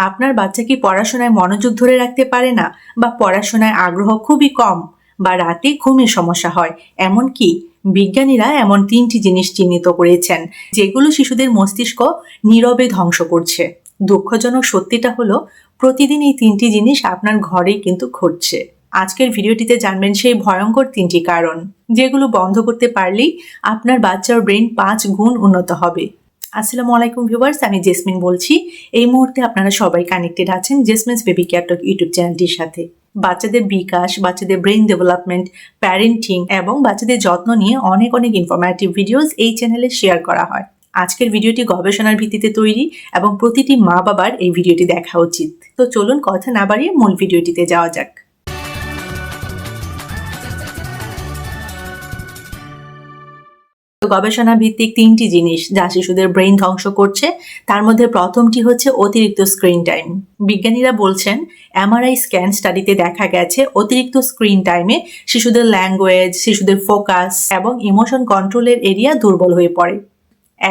আপনার বাচ্চা কি পড়াশোনায় মনোযোগ ধরে রাখতে পারে না? বা পড়াশোনায় আগ্রহ খুবই কম? বা রাতে ঘুমের সমস্যা হয়? এমনকি বিজ্ঞানীরা এমন তিনটি জিনিস চিহ্নিত করেছেন, যেগুলো শিশুদের মস্তিষ্ক নীরবে ধ্বংস করছে। দুঃখজনক সত্যিটা হলো, প্রতিদিন এই তিনটি জিনিস আপনার ঘরেই কিন্তু ঘটছে। আজকের ভিডিওটিতে জানবেন সেই ভয়ঙ্কর তিনটি কারণ, যেগুলো বন্ধ করতে পারলেই আপনার বাচ্চার ব্রেন পাঁচ গুণ উন্নত হবে। আসসালামু আলাইকুম ভিউয়ার্স, আমি জেসমিন বলছি। এই মুহূর্তে আপনারা সবাই কানেক্টেড আছেন জেসমিনস বেবি কেয়ারটক ইউটিউব চ্যানেলটির সাথে। বাচ্চাদের বিকাশ, বাচ্চাদের ব্রেন ডেভেলপমেন্ট প্যারেন্টিং এবং বাচ্চাদের যত্ন নিয়ে অনেক অনেক ইনফরমেটিভ ভিডিওস এই চ্যানেলে শেয়ার করা হয়। আজকের ভিডিওটি গবেষণার ভিত্তিতে তৈরি এবং প্রতিটি মা বাবার এই ভিডিওটি দেখা উচিত। তো চলুন কথা না বাড়িয়ে মূল ভিডিওটিতে যাওয়া যাক। গবেষণা ভিত্তিক তিনটি জিনিস যা শিশুদের ব্রেন ধ্বংস করছে। তার মধ্যে প্রথমটি হচ্ছে অতিরিক্ত স্ক্রিন টাইম। বিজ্ঞানীরা বলছেন, এমআরআই স্ক্যান স্টাডিতে দেখা গেছে অতিরিক্ত স্ক্রিন টাইমে শিশুদের ল্যাঙ্গুয়েজ, শিশুদের ফোকাস এবং ইমোশন কন্ট্রোলের এরিয়া দুর্বল হয়ে পড়ে।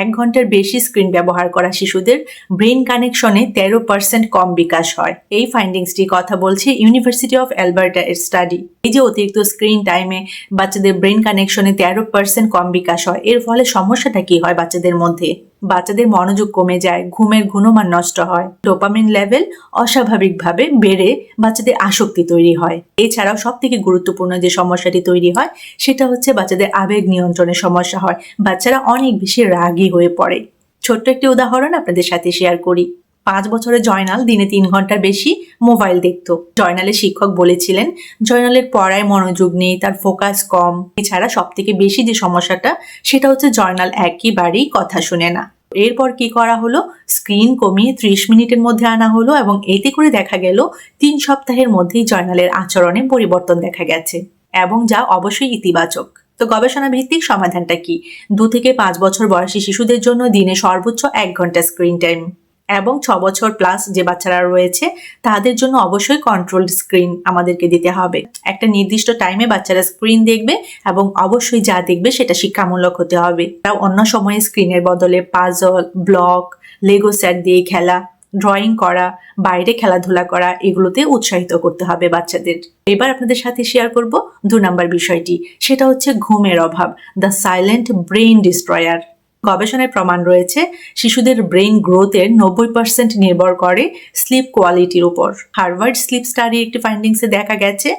এক ঘণ্টার বেশি স্ক্রিন ব্যবহার করা শিশুদের ব্রেন কানেকশনে তেরো পার্সেন্ট কম বিকাশ হয়। এই ফাইন্ডিংসটি কথা বলছে ইউনিভার্সিটি অফ অ্যালবার্টা এর স্টাডি এই যে অতিরিক্ত স্ক্রিন টাইমে বাচ্চাদের ব্রেন কানেকশনে তেরো পার্সেন্ট কম বিকাশ হয়, এর ফলে সমস্যাটা কি হয় বাচ্চাদের মধ্যে? বাচ্চাদের মনোযোগ কমে যায়, ঘুমের গুণমান নষ্ট হয়, ডোপামিন লেভেল অস্বাভাবিকভাবে বেড়ে বাচ্চাদের আসক্তি তৈরি হয়। এছাড়াও সব থেকে গুরুত্বপূর্ণ যে সমস্যাটি তৈরি হয়, সেটা হচ্ছে বাচ্চাদের আবেগ নিয়ন্ত্রণের সমস্যা হয়। বাচ্চারা অনেক বেশি রাগী হয়ে পড়ে। ছোট্ট একটি উদাহরণ আপনাদের সাথে শেয়ার করি। পাঁচ বছরের জয়নাল দিনে তিন ঘণ্টার বেশি মোবাইল দেখতো। জয়নালের শিক্ষক বলেছিলেন, জয়নালের পড়ায় মনোযোগ নেই, তার ফোকাস কম। এছাড়া সব থেকে বেশি যে সমস্যাটা, সেটা হচ্ছে জয়নাল একেবারেই কথা শুনে না। এরপর কি করা হলো? স্ক্রিন কমিয়ে ত্রিশ মিনিটের মধ্যে আনা হলো এবং এতে করে দেখা গেল, তিন সপ্তাহের মধ্যেই জয়নালের আচরণে পরিবর্তন দেখা গেছে এবং যা অবশ্যই ইতিবাচক। তো গবেষণা ভিত্তিক সমাধানটা কি? দু থেকে পাঁচ বছর বয়সী শিশুদের জন্য দিনে সর্বোচ্চ এক ঘণ্টা স্ক্রিন টাইম। এবং ছ বছর প্লাস যে বাচ্চারা রয়েছে, তাদের জন্য অবশ্যই কন্ট্রোল স্ক্রিন আমাদেরকে দিতে হবে। একটা নির্দিষ্ট টাইমে বাচ্চারা স্ক্রিন দেখবে এবং অবশ্যই যা দেখবে সেটা শিক্ষামূলক হতে হবে। তাও অন্য সময়ে স্ক্রিনের বদলে পাজল ব্লক লেগো সেট দিয়ে খেলা ড্রয়িং করা, বাইরে খেলাধুলা করা, এগুলোতে উৎসাহিত করতে হবে বাচ্চাদের। এবার আপনাদের সাথে শেয়ার করব দু নম্বর বিষয়টি। সেটা হচ্ছে ঘুমের অভাব দ্য সাইলেন্ট ব্রেইন ডিস্ট্রয়ার গবেষণায় প্রমাণ রয়েছে, শিশুদের ব্রেইন গ্রোথের নব্বই পার্সেন্ট নির্ভর করে স্লিপ কোয়ালিটির উপর। হার্ভার্ড স্লিপ স্টাডি একটি ফাইন্ডিংসে দেখা গেছে,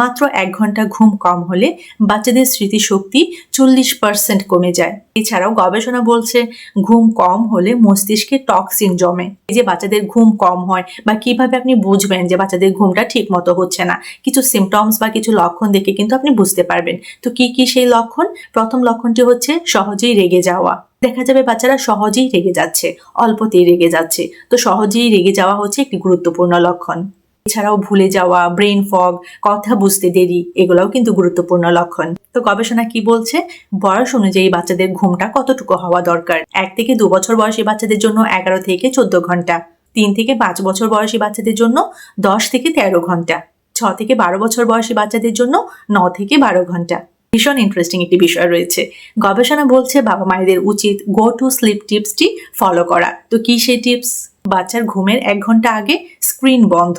মাত্র এক ঘণ্টা ঘুম কম হলে বাচ্চাদের স্মৃতিশক্তি চল্লিশ পার্সেন্ট কমে যায়। এছাড়াও গবেষণা বলছে, ঘুম কম হলে মস্তিষ্কে টক্সিন জমে এই যে বাচ্চাদের ঘুম কম হয় বা কীভাবে আপনি বুঝবেন যে বাচ্চাদের ঘুমটা ঠিক মতো হচ্ছে না? কিছু সিমটমস বা কিছু লক্ষণ দেখে কিন্তু আপনি বুঝতে পারবেন। তো কি কি সেই লক্ষণ? প্রথম লক্ষণটি হচ্ছে সহজেই রেগে যাওয়া। দেখা যাবে বাচ্চারা সহজেই রেগে যাচ্ছে, অল্পতেই রেগে যাচ্ছে। তো সহজেই রেগে যাওয়া হচ্ছে একটি গুরুত্বপূর্ণ লক্ষণ। এছাড়াও ভুলে যাওয়া ব্রেন ফগ কথা বুঝতে দেরি, এগুলোও কিন্তু গুরুত্বপূর্ণ লক্ষণ। তো গবেষণা কি বলছে? বয়স অনুযায়ী বাচ্চাদের ঘুমটা কতটুকু হওয়া দরকার? এক থেকে দু বছর বয়সী বাচ্চাদের জন্য এগারো থেকে চোদ্দ ঘণ্টা, তিন থেকে পাঁচ বছর বয়সী বাচ্চাদের জন্য দশ থেকে তেরো ঘণ্টা, ছ থেকে বারো বছর বয়সী বাচ্চাদের জন্য ন থেকে বারো ঘণ্টা। ভীষণ ইন্টারেস্টিং একটি বিষয় রয়েছে। গবেষণা বলছে বাবা মায়েদের উচিত গো টু স্লিপ টিপসটি ফলো করা। তো কি সেই টিপস বাচ্চার ঘুমের এক ঘণ্টা আগে স্ক্রিন বন্ধ।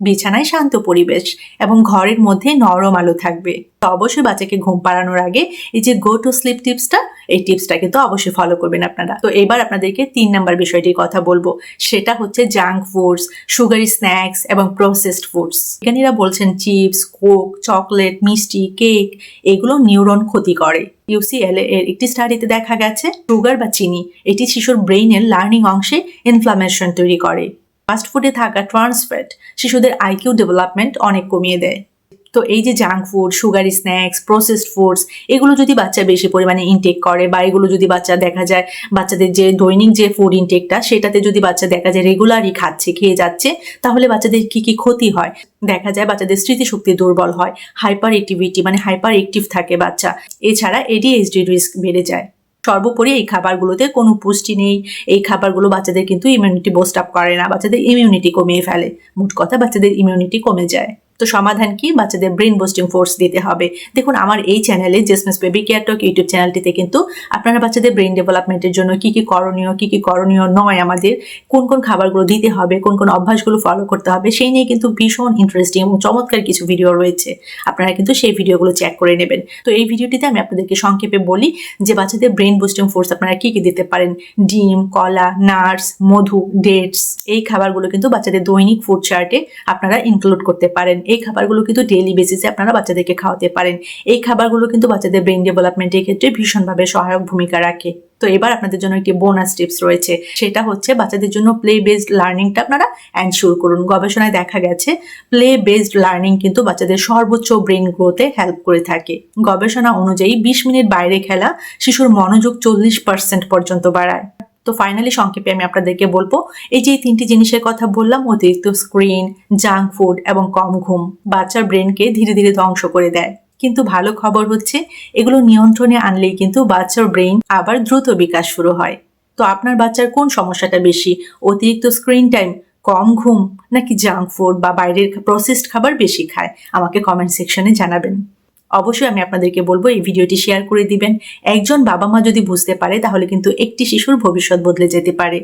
বিছানায় শান্ত পরিবেশ এবং ঘরের মধ্যে নরম আলো থাকবে। তো অবশ্যই বাচ্চাকে ঘুম পাড়ানোর আগে এই যে গো টু স্লিপ টিপসটা এই টিপসটাকে কিন্তু অবশ্যই ফলো করবেন আপনারা। তো এবার আপনাদেরকে তিন নাম্বার বিষয়টির কথা বলব। সেটা হচ্ছে জাঙ্ক ফুডস সুগারি স্ন্যাক্স এবং প্রসেসড ফুডস বিজ্ঞানীরা বলছেন চিপস কোক চকলেট মিষ্টি কেক এগুলো নিউরন ক্ষতি করে। ইউসিএল এর একটি স্টাডিতে দেখা গেছে সুগার বা চিনি, এটি শিশুর ব্রেইনের লার্নিং অংশে ইনফ্লামেশন তৈরি করে। ফাস্ট ফুডে থাকা ট্রান্সফ্যাট শিশুদের আইকিউ ডেভেলপমেন্ট অনেক কমিয়ে দেয়। তো এই যে junk food, sugary snacks, processed foods, এগুলো যদি বাচ্চা বেশি পরিমাণে ইনটেক করে বা এগুলো যদি বাচ্চা দেখা যায়, বাচ্চাদের যে দৈনিক যে ফুড ইনটেকটা সেটাতে যদি বাচ্চা দেখা যায় রেগুলারই খাচ্ছে, খেয়ে যাচ্ছে, তাহলে বাচ্চাদের কি কি ক্ষতি হয়? দেখা যায় বাচ্চাদের স্মৃতিশক্তি দুর্বল হয় হাইপার অ্যাক্টিভিটি মানে হাইপার অ্যাক্টিভ থাকে বাচ্চা। এছাড়া এডিএইচডি রিস্ক বেড়ে যায়। সর্বোপরি এই খাবারগুলোতে কোনো পুষ্টি নেই। এই খাবারগুলো বাচ্চাদের কিন্তু ইমিউনিটি বোস্ট আপ করে না। বাচ্চাদের ইমিউনিটি কমিয়ে ফেলে। মোট কথা বাচ্চাদের ইমিউনিটি কমে যায়। তো সমাধান কি? বাচ্চাদের ব্রেন বুস্টিং ফোর্স দিতে হবে। দেখুন, আমার এই চ্যানেলে জেসমিস বেবি কেয়ার টক ইউটিউব চ্যানেলটিতে কিন্তু আপনারা বাচ্চাদের ব্রেন ডেভেলপমেন্টের জন্য কি কি করণীয়, কি কি করণীয় নয় আমাদের, কোন কোন খাবারগুলো দিতে হবে, কোন কোন অভ্যাসগুলো ফলো করতে হবে, সেই নিয়ে কিন্তু ভীষণ ইন্টারেস্টিং এবং চমৎকার কিছু ভিডিও রয়েছে। আপনারা কিন্তু সেই ভিডিওগুলো চেক করে নেবেন। তো এই ভিডিওটিতে আমি আপনাদেরকে সংক্ষেপে বলি যে বাচ্চাদের ব্রেন বুস্টিং ফোর্স আপনারা কি কি দিতে পারেন? ডিম, কলা, নাটস, মধু ডেটস এই খাবারগুলো কিন্তু বাচ্চাদের দৈনিক ফুড চার্টে আপনারা ইনক্লুড করতে পারেন। এই খাবারগুলো কিন্তু ডেইলি বেসিসে আপনারা বাচ্চাদেরকে খাওয়াতে পারেন। এই খাবারগুলো কিন্তু বাচ্চাদের ব্রেন ডেভেলপমেন্টের ক্ষেত্রে ভীষণভাবে সহায়ক ভূমিকা রাখে। তো এবার আপনাদের জন্য একটি বোনাস টিপস রয়েছে। সেটা হচ্ছে বাচ্চাদের জন্য প্লে বেসড লার্নিংটা আপনারা অ্যানশিওর করুন। গবেষণায় দেখা গেছে প্লে বেসড লার্নিং কিন্তু বাচ্চাদের সর্বোচ্চ ব্রেন গ্রোথে হেল্প করে থাকে। গবেষণা অনুযায়ী বিশ মিনিট বাইরে খেলা শিশুর মনোযোগ চল্লিশ পার্সেন্ট পর্যন্ত বাড়ায়। তো ফাইনালি সংক্ষেপে আমি আপনাদেরকে বলব, এই যে তিনটি জিনিসের কথা বললাম, অতিরিক্ত স্ক্রিন জাঙ্ক ফুড এবং কম ঘুম, বাচ্চার ব্রেনকে ধীরে ধীরে ধ্বংস করে দেয়। কিন্তু ভালো খবর হচ্ছে, এগুলো নিয়ন্ত্রণে আনলেই কিন্তু বাচ্চার ব্রেন আবার দ্রুত বিকাশ শুরু হয়। তো আপনার বাচ্চার কোন সমস্যাটা বেশি, অতিরিক্ত স্ক্রিন টাইম কম ঘুম, নাকি জাঙ্ক ফুড বা বাইরের প্রসেসড খাবার বেশি খায়? আমাকে কমেন্ট সেকশনে জানাবেন। অবশ্যই আমি আপনাদেরকে বলব, এই ভিডিওটি শেয়ার করে দিবেন। একজন বাবা মা যদি বুঝতে পারে, তাহলে কিন্তু একটি শিশুর ভবিষ্যৎ বদলে যেতে পারে।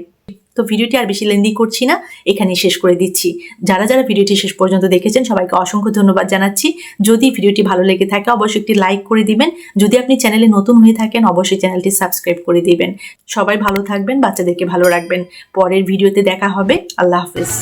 তো ভিডিওটি আর বেশি লেন্দি করছি না, এখানেই শেষ করে দিচ্ছি। যারা যারা ভিডিওটি শেষ পর্যন্ত দেখেছেন, সবাইকে অসংখ্য ধন্যবাদ জানাচ্ছি। যদি ভিডিওটি ভালো লেগে থাকে, অবশ্যই একটি লাইক করে দিবেন। যদি আপনি চ্যানেলে নতুন হয়ে থাকেন, অবশ্যই চ্যানেলটি সাবস্ক্রাইব করে দিবেন। সবাই ভালো থাকবেন, বাচ্চাদেরকে ভালো রাখবেন। পরের ভিডিওতে দেখা হবে। আল্লাহ হাফিজ।